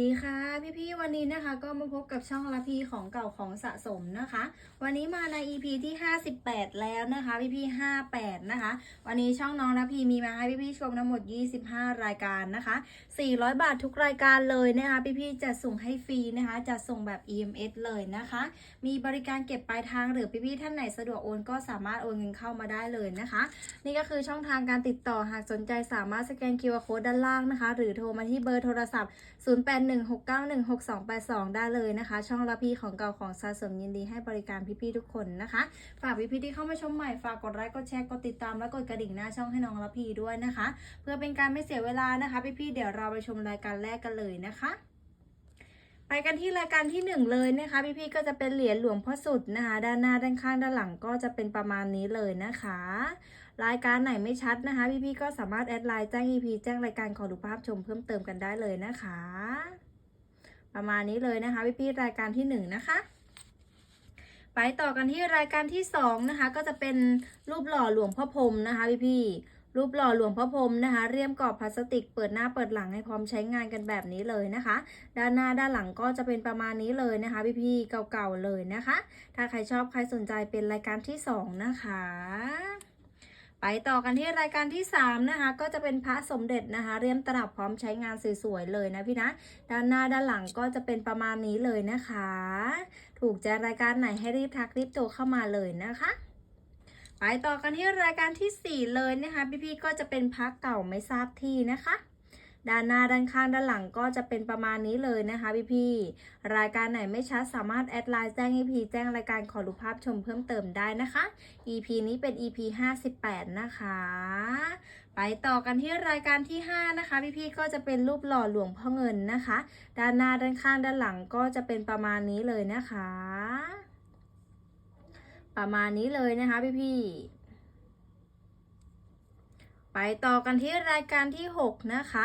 ดีค่ะ พี่ๆวันนี้นะคะก็มาพบกับช่องละพีของเก่าของสะสมนะคะ วันนี้มาใน EP ที่ 58 แล้วนะคะพี่ๆ58 นะคะ วันนี้ช่องน้องละพีมีมาให้พี่ๆชมทั้งหมด 25 รายการนะคะ 400 บาททุกรายการเลยนะคะ พี่ๆจะส่งให้ฟรีนะคะจะส่งแบบ EMS เลยนะคะ มีบริการเก็บปลายทางหรือพี่ๆท่านไหนสะดวกโอนก็สามารถโอนเงินเข้ามาได้เลยนะคะ นี่ก็คือช่องทางการติดต่อหากสนใจสามารถสแกน QR Code ด้านล่างนะคะ หรือโทรมาที่เบอร์โทรศัพท์ 08 0816916282 ได้เลยนะคะ ช่องรับพี่ของเก่าของสะสมยินดีให้บริการพี่ๆทุกคนนะคะ ฝากพี่ๆที่เข้ามาชมใหม่ฝากกดไลค์กดแชร์กดติดตามและกดกระดิ่งหน้าช่องให้น้องรับพี่ด้วยนะคะ เพื่อเป็นการไม่เสียเวลานะคะ พี่ๆเดี๋ยวเราไปชมรายการแรกกันเลยนะคะไปกันที่รายการที่หนึ่งเลยนะคะ พี่ๆก็จะเป็นเหรียญหลวงพ่อสุดนะคะ ด้านหน้าด้านข้างด้านหลังก็จะเป็นประมาณนี้เลยนะคะ รายการไหนไม่ชัดนะคะพี่ๆก็สามารถแอดไลน์แจ้ง EP แจ้งรายการขอดูภาพชมเพิ่มเติมกันได้เลยนะคะ ประมาณนี้เลยนะคะพี่ๆรายการที่หนึ่งนะคะไปต่อกันที่รายการที่สองนะคะก็จะเป็นรูปหล่อหลวงพ่อพรมนะคะพี่ๆรูปหล่อหลวงพ่อพรมนะคะเรียมกรอบพลาสติกเปิดหน้าเปิดหลังให้พร้อมใช้งานกันแบบนี้เลยนะคะ ด้านหน้าด้านหลังก็จะเป็นประมาณนี้เลยนะคะ พี่ๆเก่าๆเลยนะคะ ถ้าใครชอบใครสนใจเป็นรายการที่สองนะคะ ไปต่อกันที่รายการที่ 3 นะคะ ก็จะเป็นพระสมเด็จนะคะเรียมตลับพร้อมใช้งานสวยๆเลยนะพี่นะ ด้านหน้าด้านหลังก็จะเป็นประมาณนี้เลยนะคะ ถูกใจรายการไหนให้รีบทักรีบโทรเข้ามาเลยนะคะไปต่อกันที่รายการที่ 4 เลยนะคะ พี่ๆก็จะเป็นพระเก่าไม่ทราบที่นะคะ ด้านหน้าด้านข้างด้านหลังก็จะเป็นประมาณนี้เลยนะคะพี่ๆรายการไหนไม่ชัดสามารถแอดไลน์แจ้ง EP แจ้งรายการขอรูปภาพชมเพิ่มเติมได้นะคะ EP นี้เป็น EP 58 นะคะ ไปต่อกันที่รายการที่ 5 นะคะ พี่ๆก็จะเป็นรูปหล่อหลวงพ่อเงินนะคะ ด้านหน้าด้านข้างด้านหลังก็จะเป็นประมาณนี้เลยนะคะ ประมาณนี้เลยนะคะพี่ๆ ไปต่อกันที่รายการที่ 6 นะคะ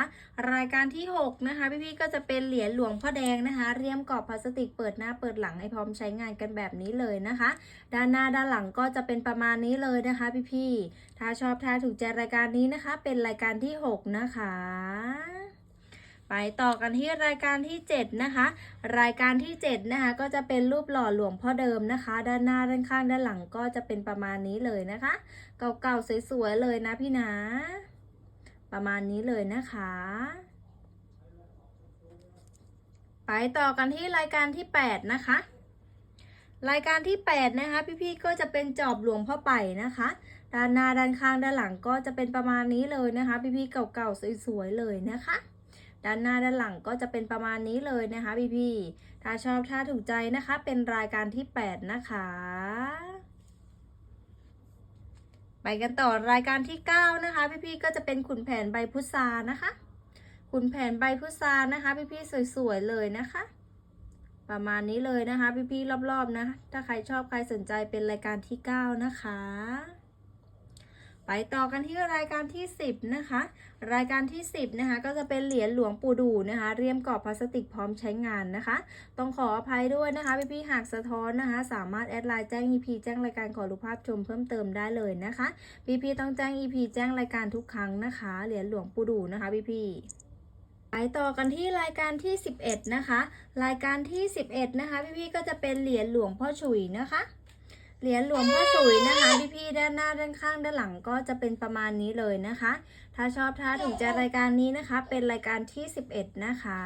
รายการที่ 6 นะคะ พี่ๆก็จะเป็นเหรียญหลวงพ่อแดงนะคะ เรียมกรอบพลาสติกเปิดหน้าเปิดหลังให้พร้อมใช้งานกันแบบนี้เลยนะคะ ด้านหน้าด้านหลังก็จะเป็นประมาณนี้เลยนะคะ พี่ๆถ้าชอบถ้าถูกใจรายการนี้นะคะ เป็นรายการที่ 6 นะคะ ไปต่อกันที่รายการที่ 7 นะคะ รายการที่ 7 นะคะ ก็จะเป็นรูปหล่อหลวงพ่อเดิมนะคะ ด้านหน้าด้านข้างด้านหลังก็จะเป็นประมาณนี้เลยนะคะ เก่าๆสวยๆเลยนะพี่นะ ประมาณนี้เลยนะคะ ไปต่อกันที่รายการที่ 8 นะคะ รายการที่ 8 นะคะ พี่ๆก็จะเป็นจอบหลวงพ่อไป่นะคะ ด้านหน้าด้านข้างด้านหลังก็จะเป็นประมาณนี้เลยนะคะ พี่ๆเก่าๆสวยๆเลยนะคะ ด้านหน้าด้านหลังก็จะเป็นประมาณนี้เลยนะคะพี่ๆถ้าชอบถ้าถูกใจนะคะ เป็นรายการที่ 8 นะคะไปกันต่อรายการที่ 9 นะคะ พี่ๆก็จะเป็นขุนแผนใบพุทรานะคะขุนแผนใบพุทรานะคะ พี่ๆสวยๆเลยนะคะ ประมาณนี้เลยนะคะ พี่ๆรอบๆนะ ถ้าใครชอบใครสนใจเป็นรายการที่ 9 นะคะ ไปต่อกันที่รายการที่ 10 นะคะ รายการที่ 10 นะคะ ก็จะเป็นเหรียญหลวงปู่ดูนะคะ เรียมกรอบพลาสติกพร้อมใช้งานนะคะ ต้องขออภัยด้วยนะคะ พี่ๆหากสะท้อนนะคะ สามารถแอดไลน์แจ้ง EP แจ้งรายการขอรูปภาพชมเพิ่มเติมได้เลยนะคะ พี่ๆต้องแจ้ง EP แจ้งรายการทุกครั้งนะคะ เหรียญหลวงปู่ดูนะคะพี่ๆไปต่อกันที่รายการที่ 11 นะคะ รายการที่ 11 นะคะ พี่ๆก็จะเป็นเหรียญหลวงพ่อฉุยนะคะ เหรียญหลวงพ่อฉุยนะคะพี่ๆด้านหน้าด้านข้างด้านหลังก็จะเป็นประมาณนี้เลยนะคะ ถ้าชอบถ้าถูกใจรายการนี้นะคะ เป็นรายการที่ 11 นะคะ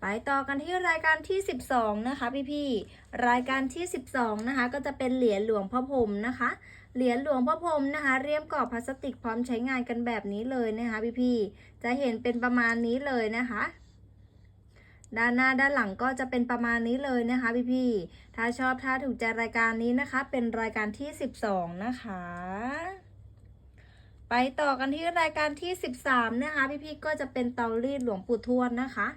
ไปต่อกันที่รายการที่ 12 นะคะ พี่ๆรายการที่ 12 นะคะ ก็จะเป็นเหรียญหลวงพ่อพรมนะคะเหรียญหลวงพ่อพรมนะคะ เรียมกรอบพลาสติกพร้อมใช้งานกันแบบนี้เลยนะคะ พี่ๆจะเห็นเป็นประมาณนี้เลยนะคะ ด้านหน้าด้านหลังก็จะเป็นประมาณนี้เลยนะคะพี่ๆ ถ้าชอบถ้าถูกใจรายการนี้นะคะ เป็นรายการที่ 12 นะคะ ไปต่อกันที่รายการที่ 13 นะคะ พี่ๆ ก็จะเป็นเตารีดหลวงปู่ทวดนะคะ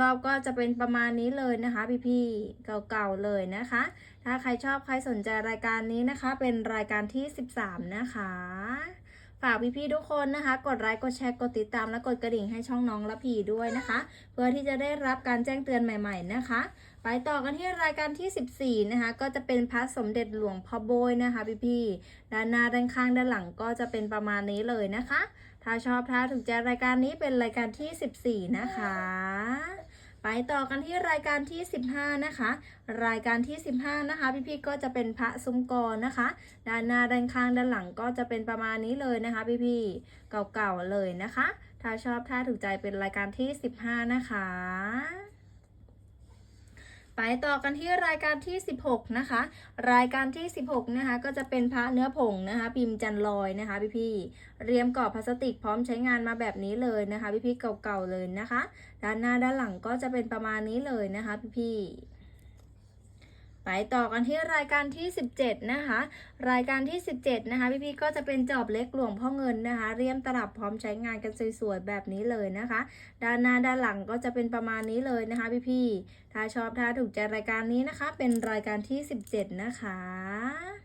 รอบๆก็จะเป็นประมาณนี้เลยนะคะ พี่ๆ เก่าๆเลยนะคะ ถ้าใครชอบใครสนใจรายการนี้นะคะ เป็นรายการที่ 13 นะคะ ฝากพี่ๆทุกคนนะคะ กดไลค์กดแชร์กดติดตามและกดกระดิ่งให้ช่องน้องละพีด้วยนะคะ เพื่อที่จะได้รับการแจ้งเตือนใหม่ ๆนะคะ ไปต่อกันที่รายการที่ 14 นะคะ ก็จะเป็นพระสมเด็จหลวงพ่อโบยนะคะ พี่ๆด้านหน้าด้านข้างด้านหลังก็จะเป็นประมาณนี้เลยนะคะ ถ้าชอบถ้าถูกใจรายการนี้เป็นรายการที่ 14 นะคะ ไปต่อกันที่รายการที่ 15 นะคะ รายการที่ 15 นะคะ พี่ๆก็จะเป็นพระซุ้มกรนะคะ ด้านหน้าด้านข้างด้านหลังก็จะเป็นประมาณนี้เลยนะคะ พี่ๆเก่าๆเลยนะคะ ถ้าชอบถ้าถูกใจเป็นรายการที่ 15 นะคะ ไปต่อกันที่รายการที่ 16 นะคะ รายการที่ 16 นะคะ ก็จะเป็นพระเนื้อผงนะคะ พิมพ์จันลอยนะคะ พี่พี่เรียมกรอบพลาสติกพร้อมใช้งานมาแบบนี้เลยนะคะ พี่พี่เก่าๆเลยนะคะ ด้านหน้าด้านหลังก็จะเป็นประมาณนี้เลยนะคะ พี่พี่ ไปต่อกันที่รายการที่ 17 นะคะ รายการที่ 17 นะคะ พี่ๆก็จะเป็นจอบเล็กหลวงพ่อเงินนะคะ เรียมตลับพร้อมใช้งานกันสวยๆแบบนี้เลยนะคะ ด้านหน้าด้านหลังก็จะเป็นประมาณนี้เลยนะคะ พี่ๆถ้าชอบถ้าถูกใจรายการนี้นะคะ เป็นรายการที่ 17 นะคะ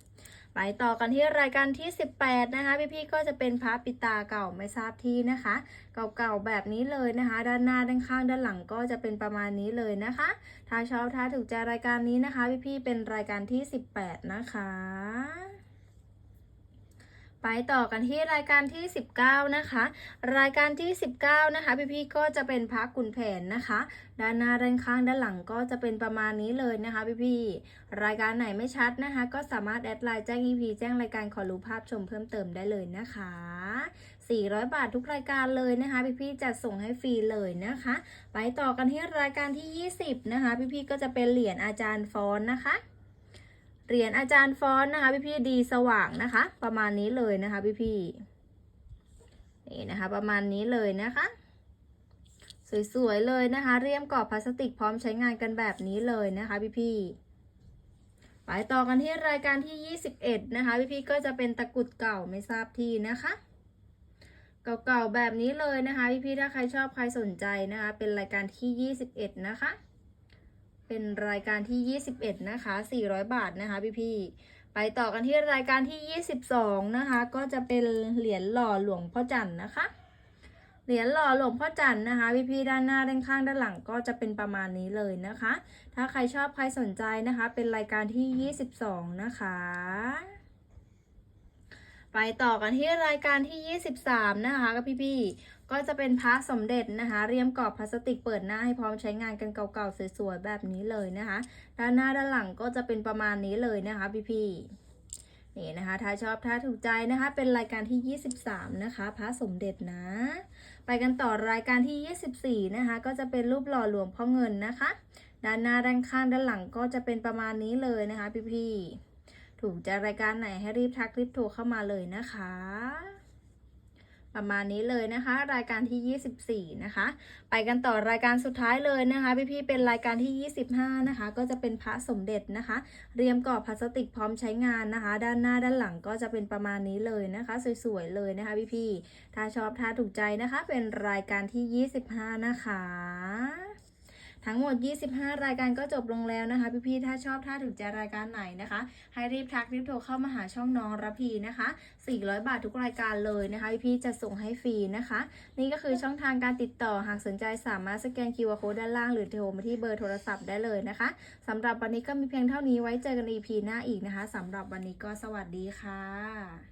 ไปต่อกันที่รายการที่ 18 นะคะ พี่ๆก็จะเป็นพระปิตาเก่าไม่ทราบที่นะคะ เก่าๆแบบนี้เลยนะคะ ด้านหน้าด้านข้างด้านหลังก็จะเป็นประมาณนี้เลยนะคะ ถ้าชอบถ้าถูกใจรายการนี้นะคะ พี่ๆเป็นรายการที่ 18 นะคะ ไปต่อกันที่รายการที่ 19 นะคะ รายการที่ 19 นะคะ พี่ๆก็จะเป็นพักกุนแผนนะคะ ด้านหน้าด้านข้างด้านหลังก็จะเป็นประมาณนี้เลยนะคะ พี่ๆรายการไหนไม่ชัดนะคะ ก็สามารถแอดไลน์แจ้ง EP แจ้งรายการขอรู้ภาพชมเพิ่มเติมได้เลยนะคะ 400 บาททุกรายการเลยนะคะ พี่ๆจัดส่งให้ฟรีเลยนะคะ ไปต่อกันที่รายการที่ 20 นะคะ พี่ๆก็จะเป็นเหรียญอาจารย์ฟอนนะคะ เหรียญอาจารย์ฟอนนะคะพี่ๆดีสว่างนะคะ ประมาณนี้เลยนะคะพี่ๆนี่นะคะ ประมาณนี้เลยนะคะ สวยๆเลยนะคะ เรียมกรอบพลาสติกพร้อมใช้งานกันแบบนี้เลยนะคะพี่ๆไปต่อกันที่รายการที่ 21 นะคะ พี่ๆก็จะเป็นตะกุดเก่าไม่ทราบที่นะคะเก่าๆแบบนี้เลยนะคะ พี่ๆถ้าใครชอบใครสนใจนะคะ เป็นรายการที่ 21 นะคะ เป็นรายการที่ 21 นะคะ 400 บาทนะคะพี่ๆไปต่อกันที่รายการที่ 22 นะคะ ก็จะเป็นเหรียญหล่อหลวงพ่อจันทร์นะคะ เหรียญหล่อหลวงพ่อจันทร์นะคะ พี่ๆด้านหน้าด้านข้างด้านหลังก็จะเป็นประมาณนี้เลยนะคะ ถ้าใครชอบใครสนใจนะคะ เป็นรายการที่ 22 นะคะ ไปต่อกันที่รายการที่ 23 นะคะกับพี่ๆ ก็จะเป็นพระสมเด็จนะคะ เรียมกรอบพลาสติกเปิดหน้าให้พร้อมใช้งานกันเก่าๆ สวยๆ แบบนี้เลยนะคะ ด้านหน้าด้านหลังก็จะเป็นประมาณนี้เลยนะคะพี่ๆ นี่นะคะ ถ้าชอบถ้าถูกใจนะคะ เป็นรายการที่ 23 นะคะ พระสมเด็จนะ ไปกันต่อรายการที่ 24 นะคะ ก็จะเป็นรูปหล่อหลวงพ่อเงินนะคะ ด้านหน้าด้านข้างด้านหลังก็จะเป็นประมาณนี้เลยนะคะพี่ๆ ถูกใจรายการไหนให้รีบทักรีบโทรเข้ามาเลยนะคะ ประมาณนี้เลยนะคะ รายการที่ 24 นะคะ ไปกันต่อรายการสุดท้ายเลยนะคะ พี่ๆเป็นรายการที่ 25 นะคะ ก็จะเป็นพระสมเด็จนะคะ เรียมกรอบพลาสติกพร้อมใช้งานนะคะ ด้านหน้าด้านหลังก็จะเป็นประมาณนี้เลยนะคะ สวยๆเลยนะคะพี่ๆถ้าชอบถ้าถูกใจนะคะ เป็นรายการที่ 25 นะคะ ทั้งหมด 25 รายการก็จบลงแล้วนะคะ พี่ๆถ้าชอบถ้าถูกใจรายการไหนนะคะ ให้รีบทักรีบโทรเข้ามาหาช่องน้องระพีนะคะ 400 บาททุกรายการเลยนะคะ พี่ๆจะส่งให้ฟรีนะคะ นี่ก็คือช่องทางการติดต่อหากสนใจสามารถสแกน QR Code ด้านล่างหรือโทรมาที่เบอร์โทรศัพท์ได้เลยนะคะสำหรับวันนี้ก็มีเพียงเท่านี้ไว้เจอกัน EP หน้าอีกนะคะสำหรับวันนี้ก็สวัสดีค่ะ